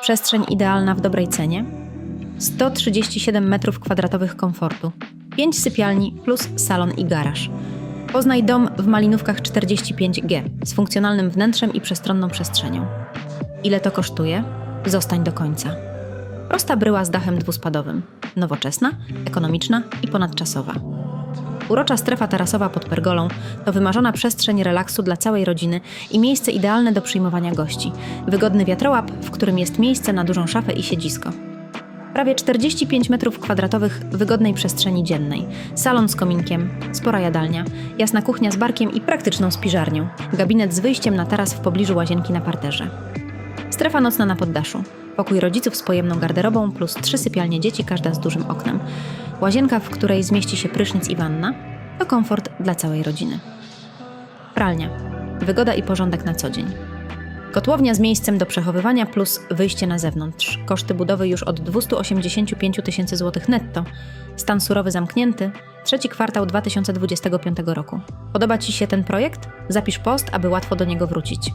Przestrzeń idealna w dobrej cenie. 137 m2 komfortu. 5 sypialni plus salon i garaż. Poznaj dom w Malinówkach 45G z funkcjonalnym wnętrzem i przestronną przestrzenią. Ile to kosztuje? Zostań do końca. Prosta bryła z dachem dwuspadowym. Nowoczesna, ekonomiczna i ponadczasowa. Urocza strefa tarasowa pod pergolą to wymarzona przestrzeń relaksu dla całej rodziny i miejsce idealne do przyjmowania gości. Wygodny wiatrołap, w którym jest miejsce na dużą szafę i siedzisko. Prawie 45 m2 wygodnej przestrzeni dziennej. Salon z kominkiem, spora jadalnia, jasna kuchnia z barkiem i praktyczną spiżarnią. Gabinet z wyjściem na taras w pobliżu łazienki na parterze. Strefa nocna na poddaszu. Pokój rodziców z pojemną garderobą plus trzy sypialnie dzieci, każda z dużym oknem. Łazienka, w której zmieści się prysznic i wanna. To komfort dla całej rodziny. Pralnia. Wygoda i porządek na co dzień. Kotłownia z miejscem do przechowywania plus wyjście na zewnątrz. Koszty budowy już od 285 tysięcy złotych netto. Stan surowy zamknięty. Trzeci kwartał 2025 roku. Podoba Ci się ten projekt? Zapisz post, aby łatwo do niego wrócić.